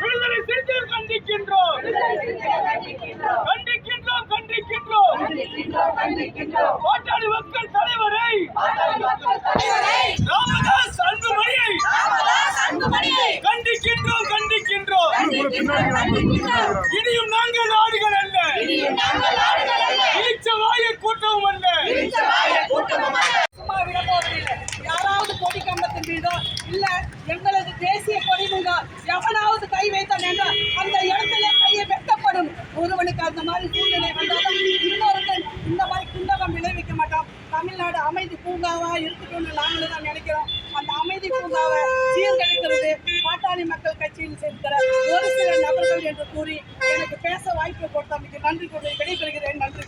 விடுதலை சிறுத்தைகள் கண்டிக்கின்றோம். கண்டிக்கின்றோம் கண்டிக்கின்றோம். பாட்டாளி மக்கள் தலைவரை ராமதாஸ் அன்புமணியை கண்டிக்கின்றோம் கண்டிக்கின்றோம். இனியும் நாங்கள் நாடுகள் அல்ல. இழிச்ச வாய கூட்டமும் அல்ல. யாராவது கொடி கம்பத்தின் மீதோ இல்ல தேசிய கொடி மீதோ எவனாவது கை வைத்தான் என்றால் அந்த இடத்துல கையை வெட்டப்படும். ஒருவனுக்கு அந்த மாதிரி சூழ்நிலை வந்தாலும் இன்னொருத்தன் இந்த மாதிரி குண்டகம் விளைவிக்க மாட்டோம் தமிழ்நாடு அமைதி பூங்காவா இருக்கட்டும்னு நாங்களும் தான் நினைக்கிறோம். அந்த அமைதி பூங்காவை சீர்கழிக்கிறது பாட்டாளி மக்கள் கட்சியில் சேர்க்கிற ஒரு சில நபர்கள் என்று கூறி எனக்கு பேச வாய்ப்பு கொடுத்தமைக்கு நன்றி கூறி விடைபெறுகிறேன். நன்றி.